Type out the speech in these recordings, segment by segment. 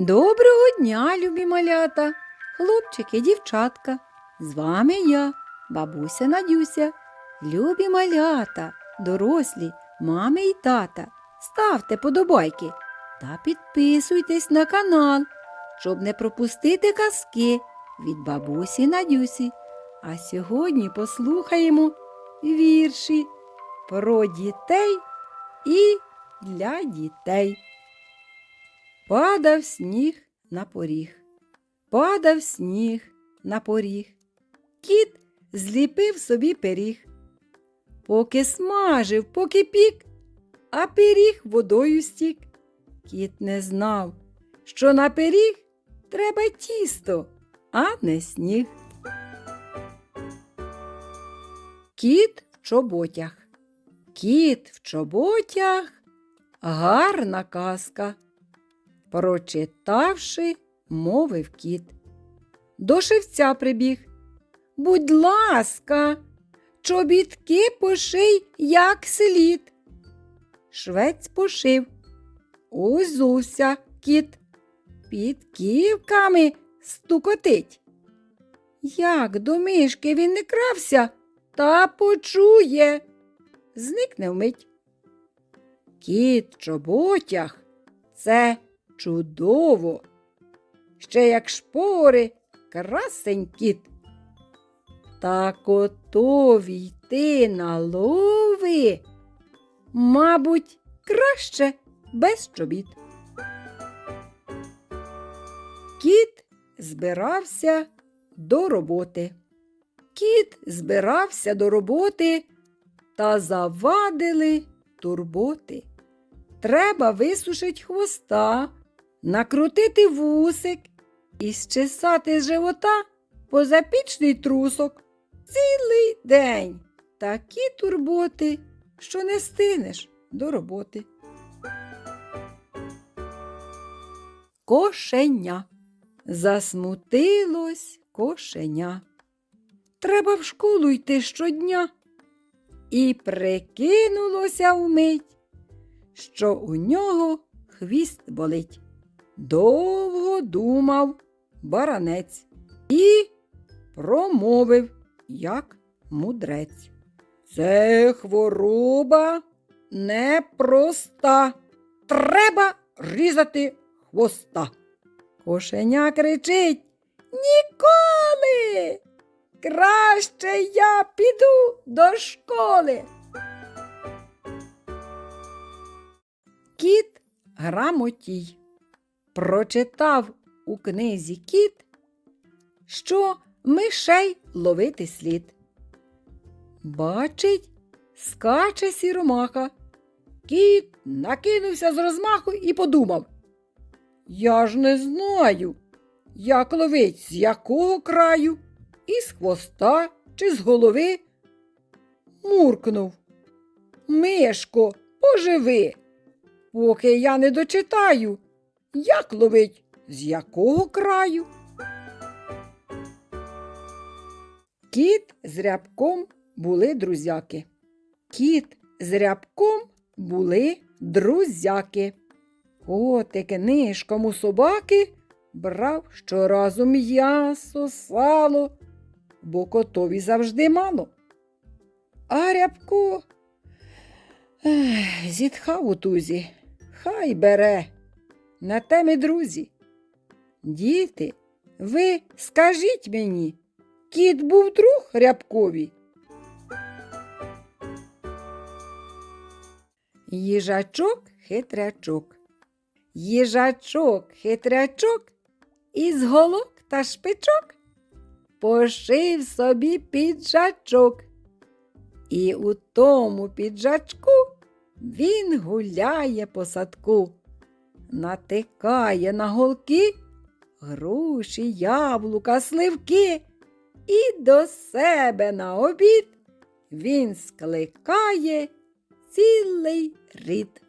Доброго дня, любі малята, хлопчики, дівчатка. З вами я, бабуся Надюся. Любі малята, дорослі, мами і тата. Ставте подобайки та підписуйтесь на канал, щоб не пропустити казки від бабусі Надюсі. А сьогодні послухаємо вірші про дітей і для дітей. Падав сніг на поріг, падав сніг на поріг. Кіт зліпив собі пиріг. Поки смажив, поки пік, а пиріг водою стік. Кіт не знав, що на пиріг треба тісто, а не сніг. Кіт в чоботях. Кіт в чоботях гарна казка. Прочитавши, мовив кіт. До шевця прибіг. Будь ласка, чобітки поший, як слід. Швець пошив. Узувся кіт. Під ківками стукотить. Як до мишки він не крався, та почує. Зникне вмить. Кіт чоботях це чудово. Ще як шпори, красень кіт. Та котові йти на лови, мабуть, краще без чобіт. Кіт збирався до роботи. Кіт збирався до роботи та завадили турботи. Треба висушить хвоста, накрутити вусик і щесати з живота позапічний трусок. Цілий день такі турботи, що не стинеш до роботи. Кошеня. Засмутилось кошеня. Треба в школу йти щодня. І прикинулося вмить, що у нього хвіст болить. Довго думав баранець і промовив, як мудрець. Це хвороба непроста. Треба різати хвоста. Кошеня кричить Ніколи. Краще я піду до школи. Кіт грамотій. Прочитав у книзі кіт, що мишей ловити слід. Бачить, скаче сіромаха. Кіт накинувся з розмаху і подумав. Я ж не знаю, як ловить з якого краю, із хвоста чи з голови. Муркнув. Мишко, поживи, поки я не дочитаю, як ловить з якого краю. Кіт з рябком були друзяки. Кіт з рябком були друзяки. Котик нишком у собаки брав щоразу м'ясо, сало, бо котові завжди мало. А рябко зітхав у тузі. Хай бере. На те ми друзі. Діти, ви скажіть мені, кіт був друг рябкові? Їжачок хитрячок. Їжачок хитрячок із голок та шпичок пошив собі піджачок. І у тому піджачку він гуляє по садку, натикає на голки груші, яблука, сливки, і до себе на обід він скликає цілий рід.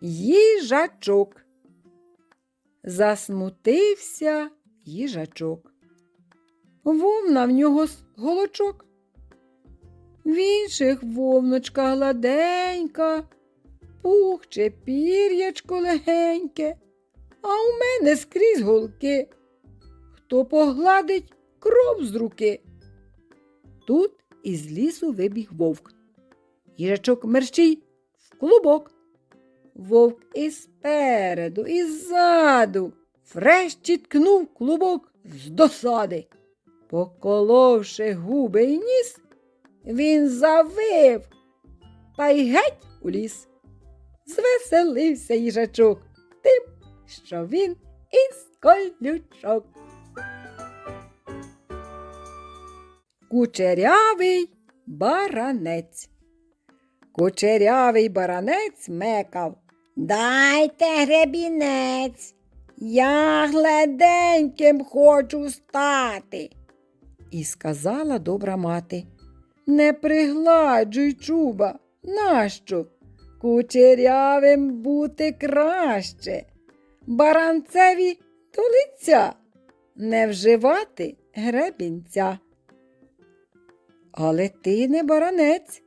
Їжачок. Засмутився їжачок. Вовна в нього голочок. В інших вовночка гладенька, пухче пір'ячко легеньке, а у мене скрізь голки. Хто погладить кров з руки? Тут із лісу вибіг вовк. Їжачок мерщій в клубок. Вовк і спереду, і ззаду врешті ткнув клубок з досади. Поколовши губи й ніс, він завив та й геть у ліс. Звеселився їжачок тим, що він із колючок. Кучерявий баранець. Кучерявий баранець мекав. Дайте гребінець. Я гледеньким хочу стати. І сказала добра мати. Не пригладжуй чуба, нащо? Кучерявим бути краще. Баранцеві до лиця не вживати гребінця. Але ти не баранець.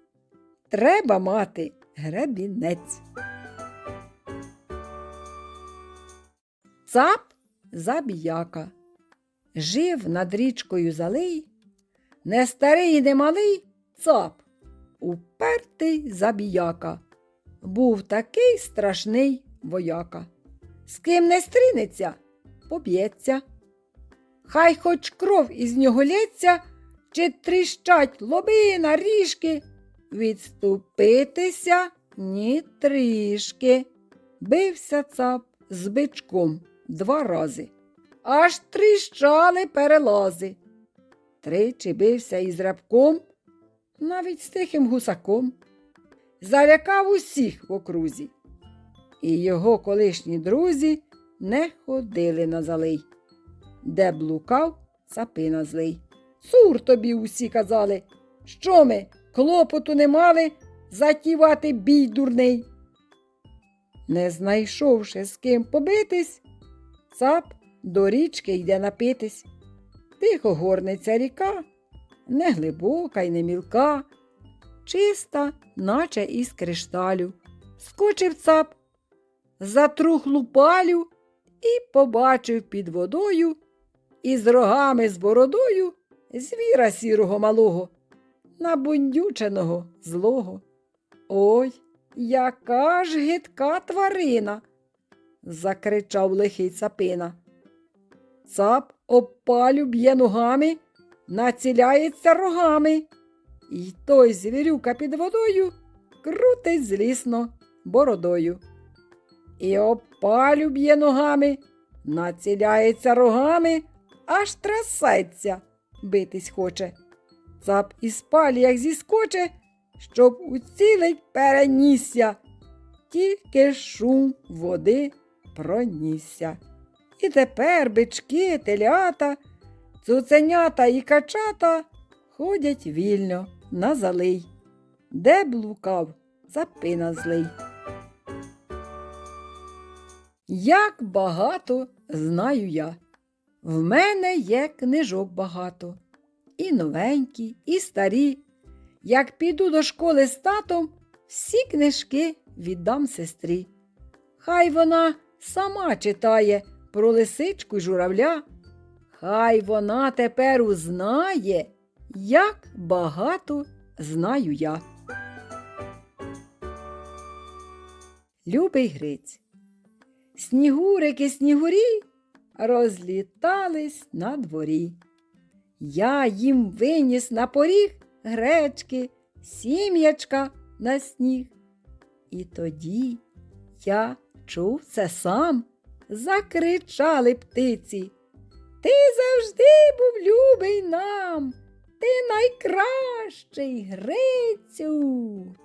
Треба мати гребінець. Цап забіяка. Жив над річкою залий, не старий не малий цап, упертий забіяка. Був такий страшний вояка. З ким не стрінеться, поб'ється. Хай хоч кров із нього лється, чи тріщать лоби на ріжки, відступитися ні трішки. Бився цап з бичком два рази, аж тріщали перелази. Тричі бився із рабком, навіть з тихим гусаком. Залякав усіх в окрузі. І його колишні друзі не ходили на залий, де блукав цапина злий. Цур тобі усі казали, що ми клопоту не мали затівати бій дурний. Не знайшовши з ким побитись, цап до річки йде напитись. Тихо горниться ріка, не глибока й не мілка, чиста, наче із кришталю. Скочив цап, затрухлу палю і побачив під водою із рогами з бородою звіра сірого малого, набундюченого злого. Ой, яка ж гидка тварина. закричав лихий цапина. Цап опалю б'є ногами, націляється рогами. І той звірюка під водою крутить злісно бородою. І опалю б'є ногами, націляється рогами, аж трясеться, битись хоче. Цап із палі, як зіскоче, щоб уцілить перенісся, тільки шум води пронісся. І тепер бички, телята, цуценята і качата ходять вільно на залий, де блукав запина злий. Як багато знаю я. В мене є книжок багато, і новенькі, і старі. Як піду до школи з татом, всі книжки віддам сестрі. Хай вона сама читає про лисичку й журавля. Хай вона тепер узнає, як багато знаю я. Любий Гриць. Снігурики, снігурі розлітались на дворі. Я їм виніс на поріг гречки, сім'ячка на сніг. І тоді я чув це сам, закричали птиці. Ти завжди був любий нам, ти найкращий Грицю.